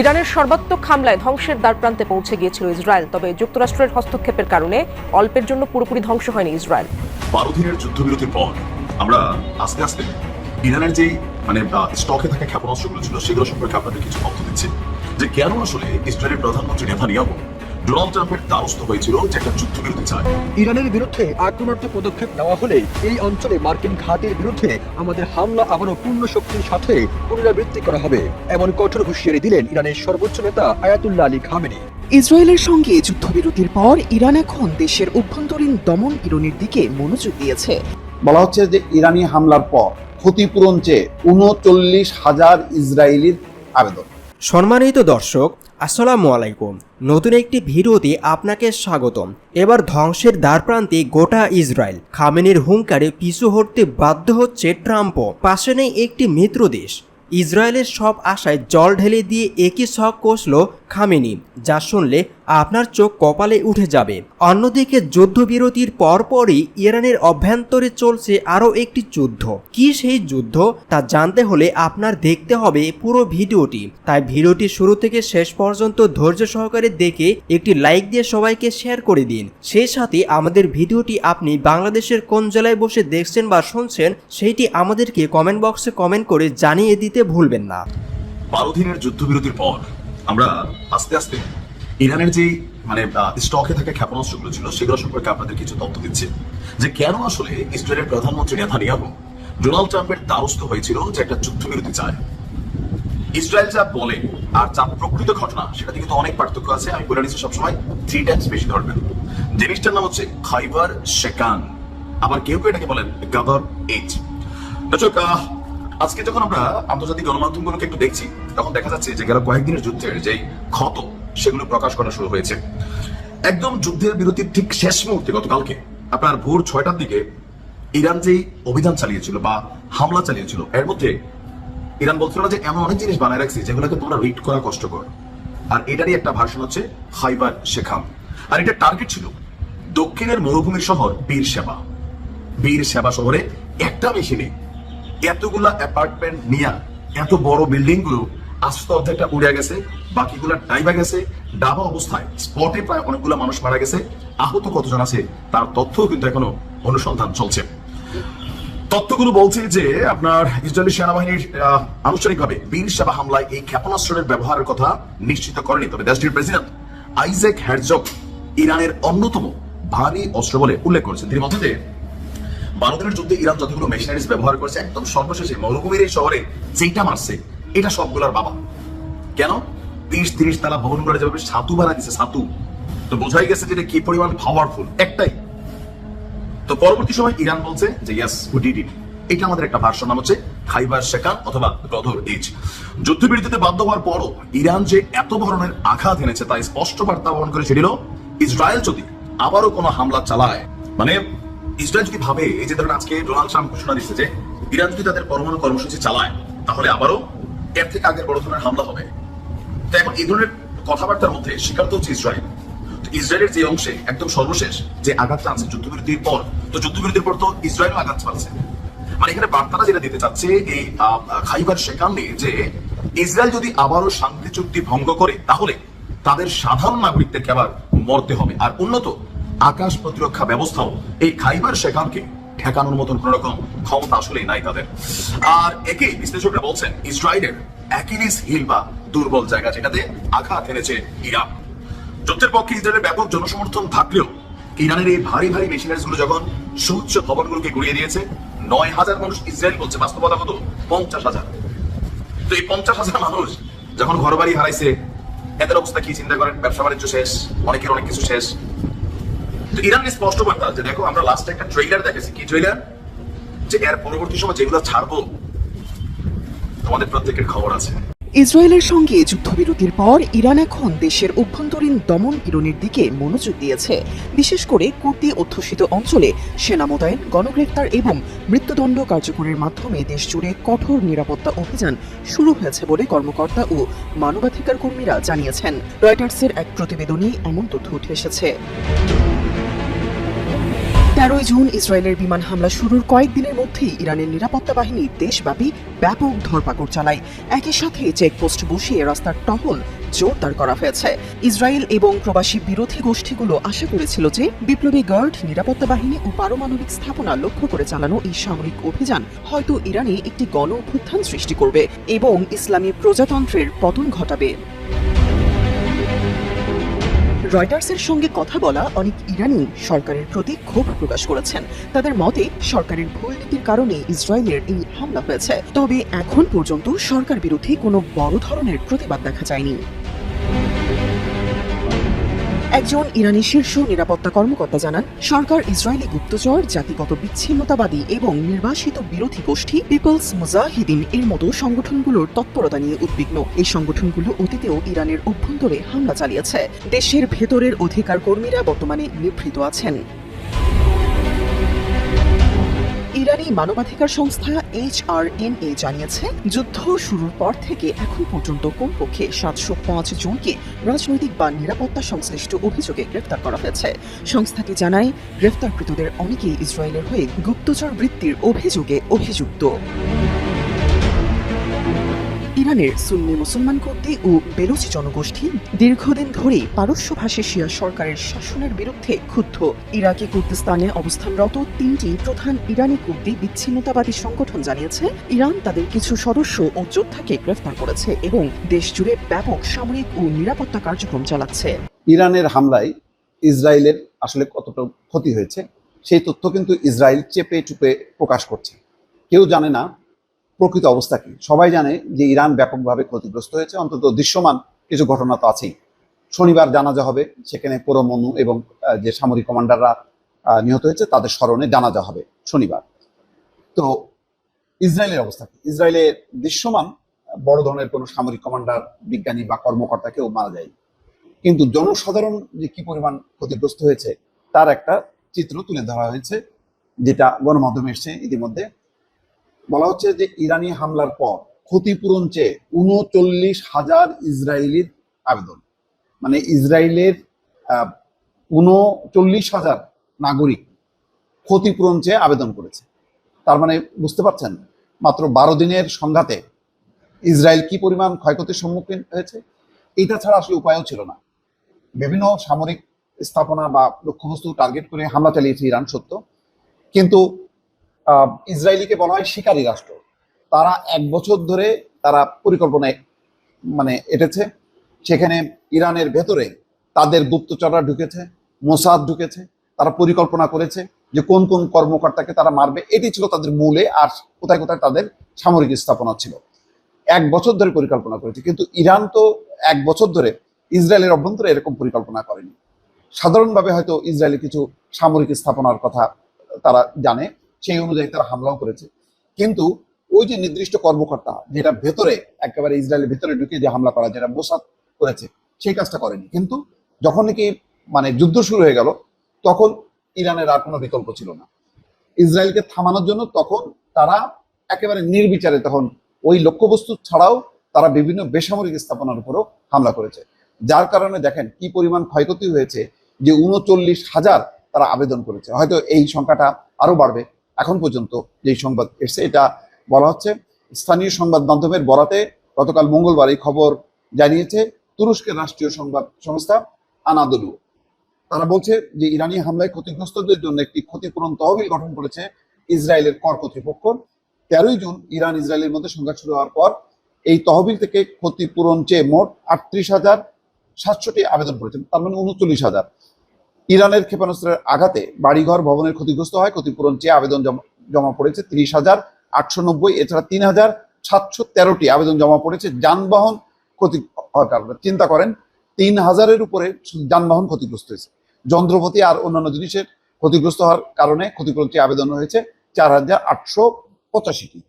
ইরানের সর্বাত্মক হামলায় ধ্বংসের দ্বার প্রান্তে পৌঁছে গিয়েছিল ইসরায়েল, তবে যুক্তরাষ্ট্রের হস্তক্ষেপের কারণে অল্পের জন্য পুরোপুরি ধ্বংস হয়নি ইসরায়েল। বারো দিনের যুদ্ধবিরতির পর আমরা আস্তে আস্তে ইরানের যে মানে স্টকে থাকা ক্ষেপণাস্ত্রগুলো ছিল, সেগুলো সম্পর্কে আপনাদের কিছু তথ্য দিচ্ছি। যে কেন আসলে ইসরায়েলের প্রধানমন্ত্রী নেতানিয়াহু ডোনাল্ড ট্রাম্পের দ্বারস্থ হয়েছিল যে একটা যুদ্ধবিরতি চায়। ইরানের বিরুদ্ধে আক্রমণাত্মক পদক্ষেপ নেওয়া হলে এই অঞ্চলে মার্কিন ঘাঁটির বিরুদ্ধে আমাদের হামলা আবারও পূর্ণ শক্তির সাথে পুনরাবৃত্তি করা হবে এমন কঠোর হুঁশিয়ারি দিলেন ইরানের সর্বোচ্চ নেতা আয়াতুল্লাহ আলী খামেনি। ইসরায়েলের সঙ্গে যুদ্ধবিরতির পর ইরান এখন দেশের অভ্যন্তরীণ দমন পীড়নের দিকে মনোযোগ দিয়েছে। বলা হচ্ছে যে ইরানি হামলার পর ক্ষতিপূরণ চেয়ে উনচল্লিশ হাজার ইসরায়েলির আবেদন। সম্মানিত দর্শক, আসসালাম আলাইকুম। নতুন একটি ভিডিওতে আপনাকে স্বাগতম। এবার ধ্বংসের দ্বারপ্রান্তে গোটা ইসরায়েল খামেনের হুঙ্কারে পিছু হটতে বাধ্য হচ্ছে ট্রাম্প পাশে নেই একটি মিত্র দেশ। ইসরায়েলের সব আশায় জল ঢেলে দিয়ে একই শখ কষল খামেনি, যা শুনলে আপনার চোখ কপালে উঠে যাবে। অন্যদিকে যুদ্ধবিরতির পরপরই ইরানের অভ্যন্তরে চলছে আরও একটি যুদ্ধ। কি সেই যুদ্ধ? তা জানতে হলে আপনার দেখতে হবে পুরো ভিডিওটি। তাই ভিডিওটি শুরু থেকে শেষ পর্যন্ত ধৈর্য সহকারে দেখে একটি লাইক দিয়ে সবাইকে শেয়ার করে দিন। সেই সাথে আমাদের ভিডিওটি আপনি বাংলাদেশের কোন জেলায় বসে দেখছেন বা শুনছেন, সেইটি আমাদেরকে কমেন্ট বক্সে কমেন্ট করে জানিয়ে দিতে ভুলবেন না। বারো দিনের যুদ্ধবিরতির পর আমরা আস্তে আস্তে ইরানের যে মানে স্টকে থাকা ক্ষেপণাস্ত্রগুলো ছিল, সেগুলো সম্পর্কে আপনাদের কিছু তথ্য দিচ্ছি। যে কেন আসলে ইসরায়েলের প্রধানমন্ত্রী নেতানিয়াহু ডোনাল্ড ট্রাম্পের দ্বারস্থ হয়েছিল যে একটা যুদ্ধবিরতি চায়। ইসরায়েল যা বলে আর যা প্রকৃত ঘটনা, সেটাতে কিন্তু অনেক পার্থক্য আছে। আমি বলে নিচ্ছি সবসময় থ্রি টাইমস বেশি ধরবেন। জিনিসটার নাম হচ্ছে খাইবার শেকান। আবার কেউ কেউ এটাকে বলেন গাদার এইচ আজকে যখন আমরা আন্তর্জাতিক গণমাধ্যমগুলোকে একটু দেখছি, তখন দেখা যাচ্ছে যে গেল কয়েকদিনের যুদ্ধের যে ক্ষত, সেগুলো প্রকাশ করা শুরু হয়েছে। একদম যুদ্ধের বিরতির ঠিক শেষ মুহূর্তে গতকালকে আপনার ভোর ছয়টার দিকে ইরান যেই অভিযান চালিয়েছিল বা হামলা চালিয়েছিল, এর মধ্যে ইরান বলছিল যে এমন অনেক জিনিস বানায় রাখছি যেগুলোকে তোমরা রিড করা কষ্টকর। আর এটারই একটা ভার্সন হচ্ছে হাইবার শেখাম। আর এটা টার্গেট ছিল দক্ষিণের মরুভূমির শহর বীর সেবা। বীর সেবা শহরে একটা মেশিনে এতগুলা অ্যাপার্টমেন্ট নিয়ে এত বড় বিল্ডিংগুলো আস্তে অর্ধেকটা উড়ে গেছে, বাকিগুলা ডাইবা গেছে, ডাবা অবস্থায় স্পটে প্রায় অনেকগুলো মানুষ মারা গেছে, আহত কতজন আছে তার তথ্যও কিন্তু এখনও অনুসন্ধান চলছে। তথ্যগুলো বলছে যে আপনার ইসরায়েলি সেনাবাহিনীর আনুষ্ঠানিকভাবে বীর সেবা হামলায় এই ক্ষেপণাস্ত্রের ব্যবহারের কথা নিশ্চিত করেনি। তবে দেশটির প্রেসিডেন্ট আইজেক হ্যারজক ইরানের অন্যতম ভারী অস্ত্র বলে উল্লেখ করেছেন। তিনি বলছেন যে বারো দিনের যুদ্ধে ইরান যতগুলো মেশিনারিজ ব্যবহার করেছে, একদম সর্বশেষে মরুভূমির এই শহরে যেটা মারছে, এটা সবগুলোর বাবা। কেন? তিরিশ তিরিশ তালা ভবনগুলো যেভাবে সাতু বানা দিছে, সাতু। তো বোঝাই গেছে যে এটা কি পরিমাণ পাওয়ারফুল একটাই। তো পরবর্তী সময় ইরান বলছে যে ইয়াস ডিড ইট এটা আমাদের একটা ভার্সন নাম হচ্ছে খাইবার শেখান অথবা গদর এইচ যুদ্ধবিরতিতে বাধ্য হওয়ার পরও ইরান যে এত ধরনের আঘাত এনেছে তাই স্পষ্ট বার্তা বহন করে সেটিল ইসরায়েল যদি আবারও কোনো হামলা চালায় মানে ইসরায়েল যদি ভাবে এই যে ধরেন আজকে ডোনাল্ড ট্রাম্প ঘোষণা দিচ্ছে যে ইরান যদি তাদের পরমাণু কর্মসূচি চালায়, তাহলে আবারও এর থেকে আগের বড় ধরনের হামলা হবে। তো এখন এই ধরনের কথাবার্তার মধ্যে স্বীকার তো হচ্ছে ইসরায়েল। ইসরায়েলের যে অংশে একদম সর্বশেষ যে আঘাতটা আছে যুদ্ধবিরতির পর, তো যুদ্ধবিরতির পর তো ইসরায়েল আঘাত পাচ্ছে। মানে এখানে বার্তাটা যেটা দিতে চাচ্ছে, এই খাইবার নিয়ে যে ইসরায়েল যদি আবারও শান্তি চুক্তি ভঙ্গ করে, তাহলে তাদের সাধারণ নাগরিকদেরকে আবার মরতে হবে। আর উন্নত আকাশ প্রতিরক্ষা ব্যবস্থাও এই খাইবার শেখানকে ঠেকানোর মতন কোন রকম ক্ষমতা আসলেই নাই তাদের। আর একেই বিশ্লেষকরা বলছেন, ইসরায়েলের অ্যাকিলিস হিল বা দুর্বল জায়গা যেটাতে আঘাত এনেছে ইরান। যুদ্ধের পক্ষে ইসরায়েলের ব্যাপক জনসমর্থন থাকলেও ইরানের এই ভারী ভারী মেশিনারিজগুলো যখন সুউচ্চ ভবনগুলোকে গুড়িয়ে দিয়েছে, নয় হাজার মানুষ ইসরায়েল বলছে বাস্তবতা কত পঞ্চাশ হাজার। তো এই পঞ্চাশ হাজার মানুষ যখন ঘর বাড়ি হারাইছে, এদের অবস্থা কি চিন্তা করেন? ব্যবসা বাণিজ্য শেষ, অনেকের অনেক কিছু শেষ। তো ইরানের স্পষ্ট বার্তা যে দেখো, আমরা লাস্টে একটা ট্রেলার দেখেছি। কি ট্রেলার যে এর পরবর্তী সময় যেগুলো ছাড়বো, তোমাদের প্রত্যেকের খবর আছে। ইসরায়েলের সঙ্গে যুদ্ধবিরতির পর ইরান এখন দেশের অভ্যন্তরীণ দমন পীড়নের দিকে মনোযোগ দিয়েছে। বিশেষ করে কুর্দি অধ্যুষিত অঞ্চলে সেনা মোতায়েন, গণগ্রেফতার এবং মৃত্যুদণ্ড কার্যকরের মাধ্যমে দেশ জুড়ে কঠোর নিরাপত্তা অভিযান শুরু হয়েছে বলে কর্মকর্তা ও মানবাধিকার কর্মীরা জানিয়েছেন। রয়টার্সের এক প্রতিবেদনে এমন তথ্য উঠে এসেছে। তেরোই জুন ইসরায়েলের বিমান হামলা শুরুর কয়েকদিনের মধ্যেই ইরানের নিরাপত্তা বাহিনী দেশব্যাপী ব্যাপক ধরপাকড় চালায়। একই সাথে চেকপোস্ট বসিয়ে রাস্তার টহল জোরদার করা হয়েছে। ইসরায়েল এবং প্রবাসী বিরোধী গোষ্ঠীগুলো আশা করেছিল যে বিপ্লবী গার্ড নিরাপত্তা বাহিনী ও পারমাণবিক স্থাপনা লক্ষ্য করে চালানো এই সামরিক অভিযান হয়তো ইরানে একটি গণ অভ্যুত্থান সৃষ্টি করবে এবং ইসলামী প্রজাতন্ত্রের পতন ঘটাবে। রয়টার্সের সঙ্গে কথা বলা অনেক ইরানি সরকারের প্রতি ক্ষোভ প্রকাশ করেছেন। তাদের মতে, সরকারের ভুল নীতির কারণে ইসরায়েলের এই হামলা হয়েছে। তবে এখন পর্যন্ত সরকার বিরোধী কোনো বড় ধরনের প্রতিবাদ দেখা যায়নি। একজন ইরানি শীর্ষ নিরাপত্তা কর্মকর্তা জানান, সরকার ইসরায়েলি গুপ্তচর, জাতিগত বিচ্ছিন্নতাবাদী এবং নির্বাসিত বিরোধী গোষ্ঠী পিপলস মুজাহিদিন এর মতো সংগঠনগুলোর তৎপরতা নিয়ে উদ্বিগ্ন। এই সংগঠনগুলো অতীতেও ইরানের অভ্যন্তরে হামলা চালিয়েছে। দেশের ভেতরের অধিকার কর্মীরা বর্তমানে নিভৃত আছেন। ইরানি মানবাধিকার সংস্থা এইচআরএনএ জানিয়েছে, যুদ্ধ শুরুর পর থেকে এখন পর্যন্ত কমপক্ষে সাতশো পাঁচ জনকে রাজনৈতিক বা নিরাপত্তা সংশ্লিষ্ট অভিযোগে গ্রেফতার করা হয়েছে। সংস্থাটি জানায় গ্রেফতারকৃতদের অনেকেই ইসরায়েলের হয়ে গুপ্তচর বৃত্তির অভিযোগে অভিযুক্ত। ইরানের সুন্নি মুসলমান কর্তী ও বেলুচি জনগোষ্ঠী দীর্ঘদিন ধরেই পারস্যভাষী শিয়া সরকারের শাসনের বিরুদ্ধে ক্ষুব্ধ। ইরাকি কুর্দিস্তানে অবস্থানরত তিনটি প্রধান ইরানি কুর্দি বিচ্ছিন্নতাবাদী সংগঠন জানিয়েছে, ইরান তাদের কিছু সদস্য ও যোদ্ধাকে গ্রেফতার করেছে এবং দেশ জুড়ে ব্যাপক সামরিক ও নিরাপত্তা কার্যক্রম চালাচ্ছে। ইরানের হামলায় ইসরায়েলের আসলে কতটা ক্ষতি হয়েছে, সেই তথ্য কিন্তু ইসরায়েল চেপে চুপে প্রকাশ করছে। কেউ জানে না প্রকৃত অবস্থা কি? সবাই জানে যে ইরান ব্যাপকভাবে ক্ষতিগ্রস্ত হয়েছে। অন্তত দৃশ্যমান কিছু ঘটনা তো আছেই। শনিবার জানাজা হবে, সেখানে পরমনু এবং যে সামরিক কমান্ডাররা নিহত হয়েছে, তাদের স্মরণে জানাজা হবে শনিবার। তো ইসরায়েলের অবস্থা কি? ইসরায়েলের দৃশ্যমান বড় ধরনের কোনো সামরিক কমান্ডার, বিজ্ঞানী বা কর্মকর্তা কেউ মারা যায় কিন্তু জনসাধারণ যে কি পরিমাণ ক্ষতিগ্রস্ত হয়েছে, তার একটা চিত্র তুলে ধরা হয়েছে, যেটা গণমাধ্যমে এসছে ইতিমধ্যে। বলা হচ্ছে যে ইরানি হামলার পর ক্ষতিপূরণ চেয়ে উনচল্লিশ হাজার ইসরায়েলির আবেদন। মানে ইসরায়েলের উনচল্লিশ হাজার নাগরিক ক্ষতিপূরণ চেয়ে আবেদন করেছে। তার মানে বুঝতে পারছেন? মাত্র বারো দিনের সংঘাতে ইসরায়েল কি পরিমাণ ক্ষয়ক্ষতির সম্মুখীন হয়েছে? এটা ছাড়া আসলে উপায়ও ছিল না। বিভিন্ন সামরিক স্থাপনা বা লক্ষ্যবস্তু টার্গেট করে হামলা চালিয়েছে ইরান সত্য। কিন্তু ইসরায়েলিকে বলা হয় শিকারী রাষ্ট্র। তারা এক বছর ধরে তারা পরিকল্পনায় মানে এটেছে। সেখানে ইরানের ভেতরে তাদের গুপ্তচররা ঢুকেছে, মোসাদ ঢুকেছে, তারা পরিকল্পনা করেছে যে কোন কোন কর্মকর্তাকে তারা মারবে। এটি ছিল তাদের মূলে আর কোথায় কোথায় তাদের সামরিক স্থাপনা ছিল। এক বছর ধরে পরিকল্পনা করেছে। কিন্তু ইরান তো এক বছর ধরে ইসরায়েলের অভ্যন্তরে এরকম পরিকল্পনা করেনি। সাধারণভাবে হয়তো ইসরায়েলের কিছু সামরিক স্থাপনার কথা তারা জানে। সেই অনুযায়ী তারা হামলাও করেছে। কিন্তু ওই যে নির্দিষ্ট কর্মকর্তা যেটা ভেতরে, একেবারে ইসরায়েলের ভেতরে ঢুকে যে হামলা করা, যেটা মোসাদ করেছে, সেই কাজটা করেনি। কিন্তু যখন নাকি মানে যুদ্ধ শুরু হয়ে গেল, তখন ইরানের আর কোনো বিকল্প ছিল না। ইসরায়েলকে থামানোর জন্য তখন তারা একেবারে নির্বিচারে তখন ওই লক্ষ্যবস্তু ছাড়াও তারা বিভিন্ন বেসামরিক স্থাপনার উপরও হামলা করেছে। যার কারণে দেখেন কি পরিমাণ ক্ষয়ক্ষতি হয়েছে যে উনচল্লিশ হাজার তারা আবেদন করেছে। হয়তো এই সংখ্যাটা আরও বাড়বে। এখন পর্যন্ত যেই সংবাদ এসছে, এটা বলা হচ্ছে স্থানীয় সংবাদ মাধ্যমের বরাতে গতকাল মঙ্গলবার এই খবর জানিয়েছে তুরস্কের রাষ্ট্রীয় সংবাদ সংস্থা আনাদলু। তারা বলছে যে ইরানি হামলায় ক্ষতিগ্রস্তদের জন্য একটি ক্ষতিপূরণ তহবিল গঠন করেছে ইসরায়েলের কর কর্তৃপক্ষ। তেরোই জুন ইরান ইসরায়েলের মধ্যে সংঘাত শুরু হওয়ার পর এই তহবিল থেকে ক্ষতিপূরণ চেয়ে মোট আটত্রিশ হাজার সাতশোটি আবেদন করেছেন তার মানে উনচল্লিশ হাজার। ইরানের ক্ষেপণাস্ত্রের আঘাতে বাড়িঘর ভবনের ক্ষতিগ্রস্ত হয়, ক্ষতিপূরণ চেয়ে আবেদন জমা- পড়েছে তিরিশ হাজার আটশো নব্বই, এছাড়া তিন হাজার সাতশো তেরোটি আবেদন জমা পড়েছে যানবাহন ক্ষতি হওয়ার কারণে। চিন্তা করেন, তিন হাজারের উপরে যানবাহন ক্ষতিগ্রস্ত হয়েছে। যন্ত্রপাতি আর অন্যান্য জিনিসের ক্ষতিগ্রস্ত হওয়ার কারণে ক্ষতিপূরণ চেয়ে আবেদন হয়েছে চার হাজার আটশো পঁচাশিটি।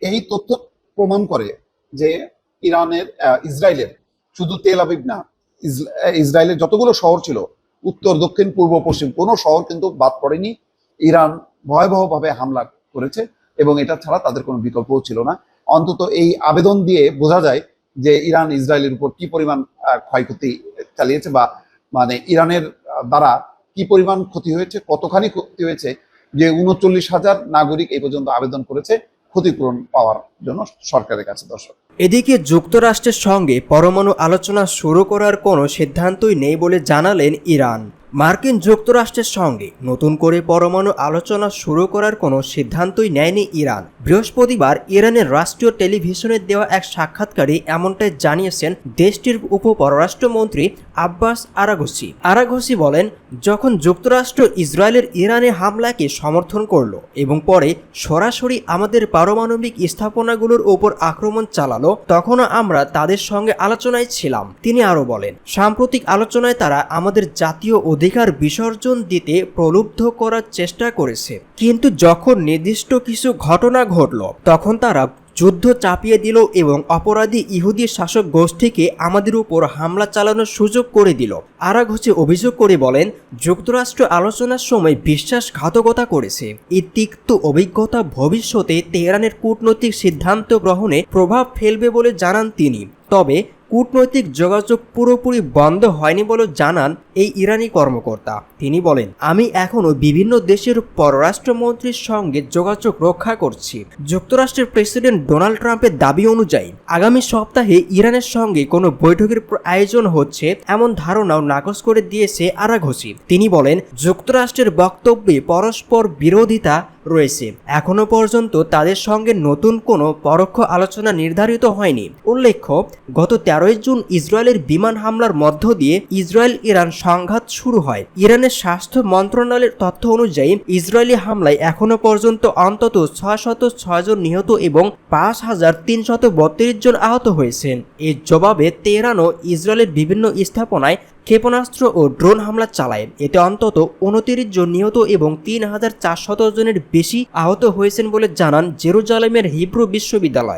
এই তথ্য প্রমাণ করে যে ইরানের ইসরায়েলের শুধু তেল আবিব না, ইসরা- ইসরায়েলের যতগুলো শহর ছিল উত্তর, দক্ষিণ, পূর্ব, পশ্চিম, কোনো শহর কিন্তু বাদ পড়েনি। ইরান ভয়াবহভাবে হামলা করেছে এবং এটা ছাড়া তাদের কোনো বিকল্পও ছিল না। অন্তত এই আবেদন দিয়ে বোঝা যায় যে ইরান ইসরায়েলের উপর কি পরিমাণ ক্ষয়ক্ষতি চালিয়েছে বা মানে ইরানের দ্বারা কি পরিমাণ ক্ষতি হয়েছে, কতখানি ক্ষতি হয়েছে, যে উনচল্লিশ হাজার নাগরিক এই পর্যন্ত আবেদন করেছে, ক্ষতিপূরণ পাওয়ার জন্য সরকারের কাছে দর্শক। এদিকে যুক্তরাষ্ট্রের সঙ্গে পরমাণু আলোচনা শুরু করার কোনো সিদ্ধান্তই নেই বলে জানালেন ইরান। মার্কিন যুক্তরাষ্ট্রের সঙ্গে নতুন করে পরমাণু আলোচনা শুরু করার কোনো সিদ্ধান্তই নেয়নি ইরান। বৃহস্পতিবার ইরানের রাষ্ট্রীয় টেলিভিশনে দেওয়া এক সাক্ষাৎকারে এমনটাই জানিয়েছেন দেশটির উপপররাষ্ট্রমন্ত্রী আব্বাস আরাঘসি আরাঘসি বলেন, যখন যুক্তরাষ্ট্র ইসরায়েলের ইরানে হামলাকে সমর্থন করল এবং পরে সরাসরি আমাদের পারমাণবিক স্থাপনাগুলোর ওপর আক্রমণ চালালো, তখনও আমরা তাদের সঙ্গে আলোচনায় ছিলাম। তিনি আরও বলেন, সাম্প্রতিক আলোচনায় তারা আমাদের জাতীয় অধিকার বিসর্জন দিতে প্রলুব্ধ করার চেষ্টা করেছে। কিন্তু যখন নির্দিষ্ট কিছু ঘটনা ঘটল, তখন তারা যুদ্ধ চাপিয়ে দিল এবং অপরাধী ইহুদি শাসক গোষ্ঠীকে আমাদের উপর হামলা চালানোর সুযোগ করে দিল। আরাঘোষে অভিযোগ করে বলেন, যুক্তরাষ্ট্র আলোচনার সময় বিশ্বাসঘাতকতা করেছে। এই তিক্ত অভিজ্ঞতা ভবিষ্যতে তেহরানের কূটনৈতিক সিদ্ধান্ত গ্রহণে প্রভাব ফেলবে বলে জানান তিনি। তবে কূটনৈতিক যোগাযোগ পুরোপুরি বন্ধ হয়নি বলে জানান এই ইরানি কর্মকর্তা। তিনি বলেন, আমি এখনও বিভিন্ন দেশের পররাষ্ট্রমন্ত্রীর সঙ্গে যোগাযোগ রক্ষা করছি। যুক্তরাষ্ট্রের প্রেসিডেন্ট ডোনাল্ড ট্রাম্পের দাবি অনুযায়ী, আগামী সপ্তাহে ইরানের সঙ্গে কোনো বৈঠকের আয়োজন হচ্ছে এমন ধারণাও নাকচ করে দিয়েছে আরাঘসি তিনি বলেন, যুক্তরাষ্ট্রের বক্তব্যে পরস্পর বিরোধিতা রয়েছে। এখনও পর্যন্ত তাদের সঙ্গে নতুন কোনো পরোক্ষ আলোচনা নির্ধারিত হয়নি। উল্লেখ্য, গত তেরোই জুন ইসরায়েলের বিমান হামলার মধ্য দিয়ে ইসরায়েল ইরান সংঘাত শুরু হয়। ইরানের স্বাস্থ্য মন্ত্রণালয়ের তথ্য অনুযায়ী, ইসরায়েলি হামলায় এখনও পর্যন্ত অন্তত ছয় শত জন নিহত এবং পাঁচ হাজার তিনশত বত্রিশ জন আহত হয়েছেন। এর জবাবে তেহরানও ইসরায়েলের বিভিন্ন স্থাপনায় ক্ষেপণাস্ত্র ও ড্রোন হামলা চালায়। এতে অন্তত উনতিরিশ জন নিহত এবং তিন হাজার চারশত জনের বেশি আহত হয়েছেন বলে জানান জেরুজালেমের হিব্রু বিশ্ববিদ্যালয়।